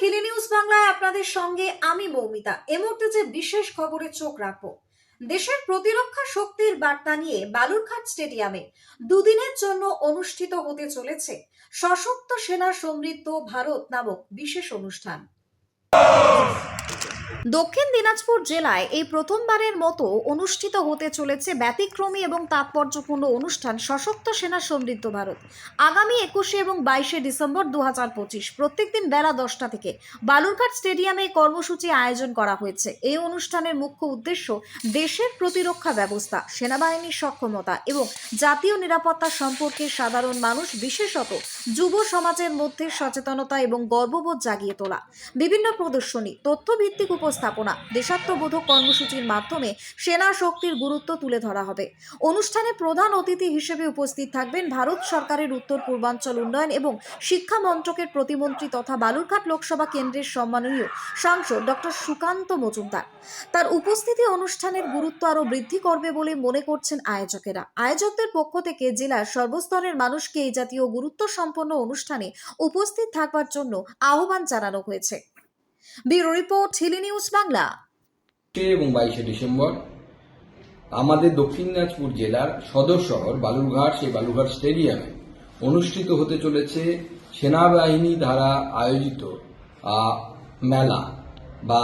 Hili news বাংলায় আপনাদের সঙ্গে আমি মৌমিতা। এ মুহূর্তে যে বিশেষ খবরে চোখ রাখব, দেশের প্রতিরক্ষা শক্তির বার্তা নিয়ে বালুরঘাট স্টেডিয়ামে দুদিনের জন্য অনুষ্ঠিত হতে চলেছে সশক্ত সেনা সমৃদ্ধ ভারত নামক বিশেষ অনুষ্ঠান। দক্ষিণ দিনাজপুর জেলায় এই প্রথমবারের মতো অনুষ্ঠিত হতে চলেছে ব্যতিক্রমী এবং তাৎপর্যপূর্ণ অনুষ্ঠান সশক্ত সেনা সমৃদ্ধ ভারত। আগামী একুশে এবং বাইশে ডিসেম্বর দু হাজার পঁচিশ প্রত্যেকদিন বেলা দশটা থেকে বালুরঘাট স্টেডিয়ামে এই কর্মসূচি আয়োজন করা হয়েছে। এই অনুষ্ঠানের মুখ্য উদ্দেশ্য দেশের প্রতিরক্ষা ব্যবস্থা, সেনাবাহিনীর সক্ষমতা এবং জাতীয় নিরাপত্তা সম্পর্কে সাধারণ মানুষ, বিশেষত যুব সমাজের মধ্যে সচেতনতা এবং গর্ববোধ জাগিয়ে তোলা। বিভিন্ন প্রদর্শনী, তথ্যভিত্তিক উপস্থাপনা, দেশাত্মবোধক কর্মসূচির মাধ্যমে সেনা শক্তির গুরুত্ব তুলে ধরা হবে। অনুষ্ঠানে প্রধান অতিথি হিসেবে উপস্থিত থাকবেন ভারত সরকারের উত্তর পূর্বাঞ্চল উন্নয়ন এবং শিক্ষা মন্ত্রকের প্রতিমন্ত্রী তথা বালুরঘাট লোকসভা কেন্দ্রের সম্মাননীয় সাংসদ ডক্টর সুকান্ত মজুমদার। তার উপস্থিতি অনুষ্ঠানের গুরুত্ব আরও বৃদ্ধি করবে বলে মনে করছেন আয়োজকেরা। আয়োজকদের পক্ষ থেকে জেলার সর্বস্তরের মানুষকে এই জাতীয় গুরুত্ব সম্পন্ন অনুষ্ঠানে উপস্থিত থাকবার জন্য আহ্বান জানানো হয়েছে। Bureau report Hili news Bangla. এবং বাইশে ডিসেম্বর? আমাদের দক্ষিণ দিনাজপুর জেলার সদর শহর বালুরঘাট, সেই বালুরঘাট স্টেডিয়ামে অনুষ্ঠিত হতে চলেছে সেনাবাহিনী দ্বারা আয়োজিত মেলা বা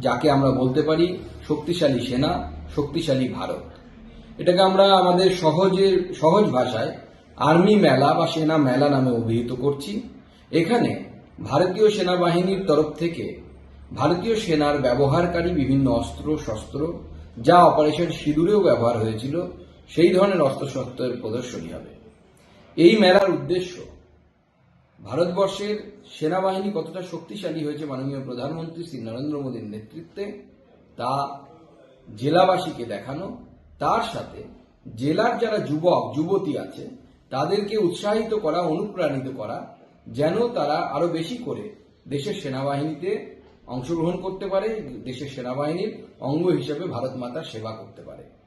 যাকে আমরা বলতে পারি শক্তিশালী সেনা, শক্তিশালী ভারত। এটাকে আমরা আমাদের সহজে, সহজ ভাষায় আর্মি মেলা বা সেনা মেলা নামে অভিহিত করছি। এখানে ভারতীয় সেনাবাহিনীর তরফ থেকে ভারতীয় সেনার ব্যবহারকারী বিভিন্ন অস্ত্র, শস্ত্র যা অপারেশন সিঁদুরেও ব্যবহার হয়েছিল, সেই ধরনের অস্ত্রশস্ত্রের প্রদর্শনী হবে। এই মেলার উদ্দেশ্য, ভারতবর্ষের সেনাবাহিনী কতটা শক্তিশালী হয়েছে মাননীয় প্রধানমন্ত্রী শ্রী নরেন্দ্র মোদীর নেতৃত্বে, তা জেলাবাসীকে দেখানো, তার সাথে জেলার যারা যুবক, যুবতী আছে, তাদেরকে উৎসাহিত করা, অনুপ্রাণিত করা যেন তারা আরও বেশি করে দেশের সেনাবাহিনীতে অংশগ্রহণ করতে পারে, দেশের সেনাবাহিনীর অঙ্গ হিসেবে ভারত মাতার সেবা করতে পারে।